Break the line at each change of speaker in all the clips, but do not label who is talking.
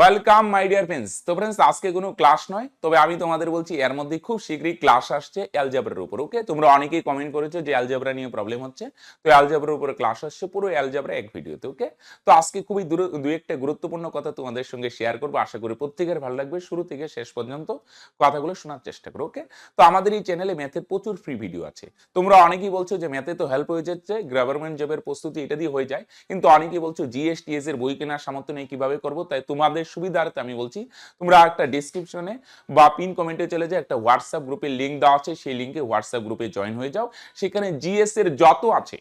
Welcome my dear friends তো friends আজকে কোনো ক্লাস নয়, তবে আমি তোমাদের বলছি, এর মধ্যে খুব শীঘ্রই ক্লাস আসছে অ্যালজাবরার উপর ওকে তোমরা অনেকেই কমেন্ট করেছ যে অ্যালজাবরা নিয়ে প্রবলেম হচ্ছে। তো অ্যালজাবরার উপরে ক্লাস আসছে পুরো অ্যালজাবরা এক ভিডিওতে ওকে তো আজকে খুবই দু একটা গুরুত্বপূর্ণ কথা তোমাদের সঙ্গে শেয়ার করব। আশা করি প্রত্যেকের ভালো লাগবে। শুরু থেকে শেষ পর্যন্ত কথাগুলো শোনার চেষ্টা করো ওকে তো আমাদের এই চ্যানেলে ম্যাথের প্রচুর ফ্রি ভিডিও আছে। তোমরা অনেকেই বলছো যে ম্যাথে তো হেল্প হয়ে যাচ্ছে গভর্নমেন্ট জবের প্রস্তুতি এটা দিয়ে হয়ে যায়, কিন্তু অনেকেই বলছো জিএসটিএস এর বই কেনার সামর্থ্য নেই কীভাবে করব, তাই তোমাদের সুবিধার্থে আমি বলছি, তোমরা একটা ডিসক্রিপশনে বা পিন কমেন্টে চলে যাও একটা হোয়াটসঅ্যাপ গ্রুপের লিঙ্ক দেওয়া আছে, সেই লিঙ্কে হোয়াটসঅ্যাপ গ্রুপে জয়েন হয়ে যাও। সেখানে জিএস এর যত আছে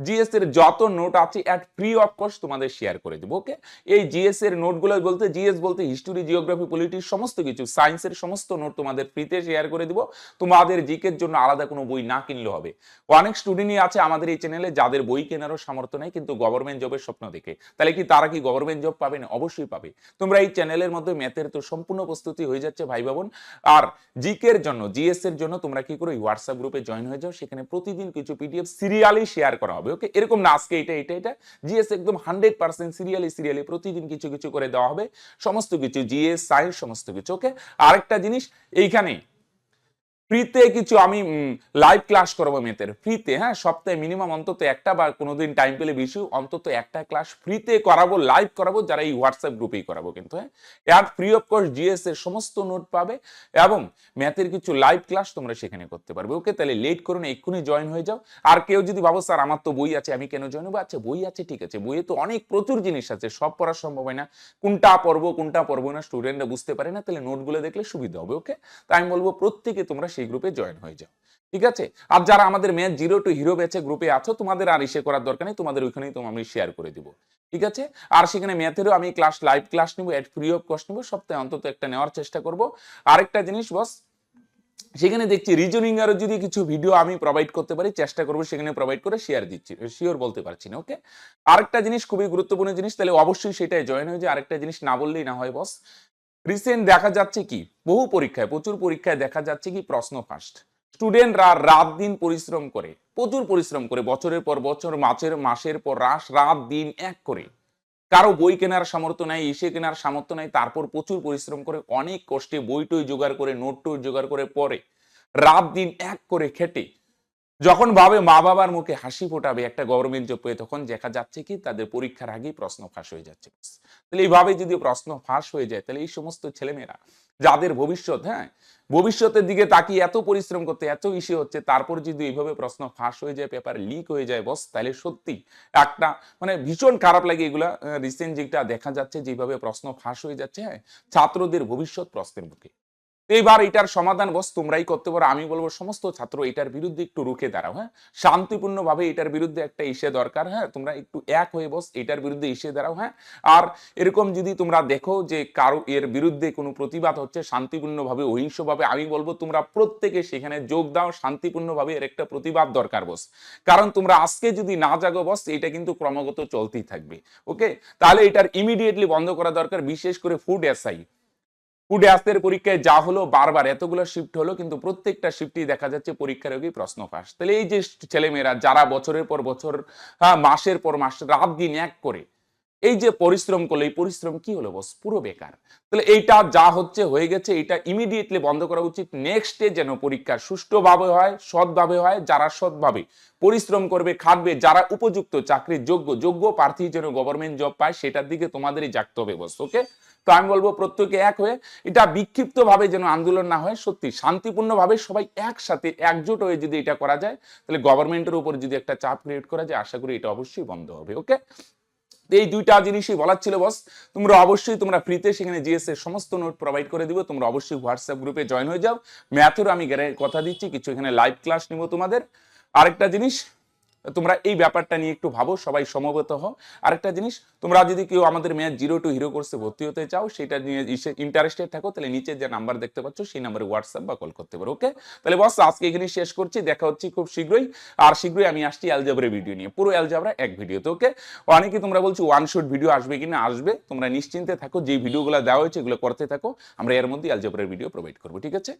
জিএস এর যত নোট আছে অ্যাট ফ্রি অফ কস্ট তোমাদের শেয়ার করে দেবো ওকে এই জিএস এর নোটগুলো বলতে জিএস বলতে হিস্টোরি জিওগ্রাফি পলিটিক্স সমস্ত কিছু সায়েন্সের সমস্ত নোট তোমাদের ফ্রিতে শেয়ার করে দিব। তোমাদের জিকের জন্য আলাদা কোনো বই না কিনলে হবে। অনেক স্টুডেন্টই আছে আমাদের এই চ্যানেলে যাদের বই কেনারও সামর্থ্য নেই, কিন্তু গভর্নমেন্ট জবের স্বপ্ন দেখে। তাহলে কি তারা কি গভর্নমেন্ট জব পাবে না? অবশ্যই পাবে। তোমরা এই চ্যানেলের মধ্যে ম্যাথের তো সম্পূর্ণ প্রস্তুতি হয়ে যাচ্ছে, ভাই বোন। আর জিকের জন্য জিএস এর জন্য তোমরা কি করো হোয়াটসঅ্যাপ গ্রুপে জয়েন হয়ে যাও। সেখানে প্রতিদিন কিছু পিডিএফ সিরিয়ালি শেয়ার করা ওকে এরকম না, আজকে এটা এটা এটা। জিএস একদম হান্ড্রেড পার্সেন্ট সিরিয়ালি সিরিয়ালি প্রতিদিন কিছু কিছু করে দেওয়া হবে। সমস্ত কিছু জিএস সায়েন্স সমস্ত কিছু ওকে আরেকটা জিনিস, এইখানে ফ্রিতে কিছু আমি লাইভ ক্লাস করব মেয়েদের। ফ্রিতে হ্যাঁ সপ্তাহে মিনিমাম অন্তত একটা বা কোনোদিন টাইম পেলে বেশি, অন্তত একটা ক্লাস ফ্রিতে করাবো লাইভ করাবো, যারা এই হোয়াটসঅ্যাপ গ্রুপেই করাবো কিন্তু হ্যাঁ। At free of course GS এর সমস্ত নোট পাবে এবং ম্যাথের কিছু লাইভ ক্লাস তোমরা সেখানে করতে পারবে। ওকে তাহলে লেট করুন, এক্ষুনি জয়েন হয়ে যাও। আর কেউ যদি ভাবো স্যার আমার তো বই আছে, আমি কেন জয়েন হব? আচ্ছা বই আছে, ঠিক আছে। বইয়ে তো অনেক প্রচুর জিনিস আছে, সব পড়া সম্ভব হয় না। কোনটা পড়ব কোনটা পড়ব না স্টুডেন্টরা বুঝতে পারে না, তাহলে নোটগুলো দেখলে সুবিধা হবে ওকে তাই আমি বলব, প্রত্যেকে তোমরা গ্রুপে জয়েন হয়ে যাও। ঠিক আছে? আর যারা আমাদের ম্যাচ জিরো টু হিরো ব্যাচে গ্রুপে আছো, তোমাদের আর ইসে করার দরকার নেই, তোমাদের ওইখানেই তো আমি শেয়ার করে দিব। ঠিক আছে? আর সেখানে ম্যাথেরও আমি ক্লাস লাইভ ক্লাস নিবো এট ফ্রি অফ কস্ট নিবো, সপ্তাহে অন্তত একটা নেওয়ার চেষ্টা করব। আরেকটা জিনিস বস সেখানে দেখছি রিজনিং এরও যদি কিছু ভিডিও আমি প্রোভাইড করতে পারি, চেষ্টা করব সেখানে প্রোভাইড করে শেয়ার দিচ্ছি শিওর বলতে পারছি না ওকে আরেকটা জিনিস খুবই গুরুত্বপূর্ণ জিনিস, তাহলে অবশ্যই সেটাই জয়েন হয়ে যায় আরেকটা জিনিস না বললেই না হয় বস রিসেন্ট দেখা যাচ্ছে কি? বহু পরীক্ষায়, প্রচুর পরীক্ষায় দেখা যাচ্ছে কি? প্রশ্ন ফার্স্ট স্টুডেন্টরা রাত দিন পরিশ্রম করে, প্রচুর পরিশ্রম করে, বছরের পর বছর মাসের মাসের পর রাস, রাত দিন এক করে। কারও বই কেনার সামর্থ্য নাই এসে কেনার সামর্থ্য নাই, তারপর প্রচুর পরিশ্রম করে, অনেক কষ্টে বই টই জোগাড় করে নোট টোট জোগাড় করে, পরে রাত দিন এক করে খেটে। যখন ভাবে মা বাবার মুখে হাসি ফোটাবে একটা গভর্নমেন্ট জব পেয়ে, তখন দেখা যাচ্ছে কি তাদের পরীক্ষার আগেই প্রশ্ন ফাঁস হয়ে যাচ্ছে। তাহলে এইভাবে যদি প্রশ্ন ফাঁস হয়ে যায়, তাহলে এই সমস্ত ছেলেমেয়েরা যাদের ভবিষ্যৎ হ্যাঁ ভবিষ্যতের দিকে তাকিয়ে এত পরিশ্রম করতে, এত ইসে হচ্ছে, তারপর যদি এইভাবে প্রশ্ন ফাঁস হয়ে যায়, পেপার লিক হয়ে যায়, বস, তাহলে সত্যি একটা মানে ভীষণ খারাপ লাগে এগুলা। রিসেন্ট যেটা দেখা যাচ্ছে, যেভাবে প্রশ্ন ফাঁস হয়ে যাচ্ছে হ্যাঁ ছাত্রদের ভবিষ্যৎ প্রশ্নের মুখে। এইবার এটার সমাধান বস, তোমরাই করতে পারো। আমি বলব সমস্ত ছাত্র এটার বিরুদ্ধে একটু রুখে দাঁড়াও হ্যাঁ? শান্তিপূর্ণভাবে এটার বিরুদ্ধে একটা ইসে দরকার হ্যাঁ? তোমরা একটু এক হয়ে বস, এটার বিরুদ্ধে ইসে দাঁড়াও হ্যাঁ? আর এরকম যদি তোমরা দেখো যে কারও এর বিরুদ্ধে কোনো প্রতিবাদ হচ্ছে, শান্তিপূর্ণভাবে, অহিংসভাবে, আমি বলব তোমরা প্রত্যেকে সেখানে যোগ দাও, শান্তিপূর্ণভাবে এর একটা প্রতিবাদ দরকার বস। কারণ তোমরা আজকে যদি না জাগো বস, এটা কিন্তু ক্রমাগত চলতেই থাকবে, ওকে? তাহলে এটার ইমিডিয়েটলি বন্ধ করা দরকার, বিশেষ করে ফুড এসআই ফুড আসতে পরীক্ষায় যা হলো বারবার এতগুলো শিফট হলো, কিন্তু প্রত্যেকটা শিফটই দেখা যাচ্ছে পরীক্ষার আগেই প্রশ্ন ফাঁস তাহলে এই যে ছেলেমেয়েরা যারা বছরের পর বছর হ্যাঁ মাসের পর মাস, রাত দিন এক করে এই যে পরিশ্রম করল, এই পরিশ্রম কি হলো বস পুরো বেকার। তাহলে এইটা যা হচ্ছে, হয়ে গেছে এটা ইমিডিয়েটলি বন্ধ করা উচিত। নেক্সট যেন পরীক্ষা সুষ্ঠুভাবে হয়, সৎভাবে হয়, যারা সৎভাবে পরিশ্রম করবে, খাটবে, যারা উপযুক্ত চাকরির যোগ্য যোগ্য প্রার্থী যেন গভর্নমেন্ট জব পায়, সেটার দিকে তোমাদেরই জাগতে হবে বস ওকে তো আমি বলব প্রত্যেকে এক হয়ে, এটা বিক্ষিপ্ত ভাবে যেন আন্দোলন না হয়, সত্যি শান্তিপূর্ণভাবে সবাই একসাথে একজোট হয়ে যদি এটা করা যায়, তাহলে গভর্নমেন্টের উপর যদি একটা চাপ ক্রিয়েট করা যায়, আশা করি এটা অবশ্যই বন্ধ হবে ওকে এই দুইটা জিনিসই বলার ছিল বস তোমরা অবশ্যই, তোমরা ফ্রিতে সেখানে জিএস এর সমস্ত নোট প্রোভাইড করে দিব। তোমরা অবশ্যই হোয়াটসঅ্যাপ গ্রুপে জয়েন হয়ে যাও। ম্যাথেরও আমি কথা দিচ্ছি, কিছু এখানে লাইভ ক্লাস নিব তোমাদের। আরেকটা জিনিস তোমরা এই ব্যাপারটা নিয়ে একটু ভাবো, সবাই সমবেত হও। আরেকটা জিনিস, তোমরা যদি কেউ আমাদের ম্যাচ জিরো টু হিরো কোর্সে ভর্তি হতে চাও, সেটা নিয়ে ইন্টারেস্টেড থাকো, তাহলে নিচে যে নাম্বার দেখতে পাচ্ছ, সেই নাম্বারে হোয়াটসঅ্যাপ বা কল করতে পারো ওকে তাহলে বস আজকে এখানে শেষ করছি, দেখা হচ্ছে খুব শীঘ্রই। আর শীঘ্রই আমি আসছি অ্যালজাবরা ভিডিও নিয়ে, পুরো অ্যালজাবরা এক ভিডিওতে ওকে অনেকে তোমরা বলছো ওয়ান শট ভিডিও আসবে কিনা? আসবে। তোমরা নিশ্চিন্তে থাকো যে ভিডিওগুলো দেওয়া হয়েছে, এগুলো করতে থাকো। আমরা এর মধ্যে অ্যালজাবরার ভিডিও প্রোভাইড করব, ঠিক আছে?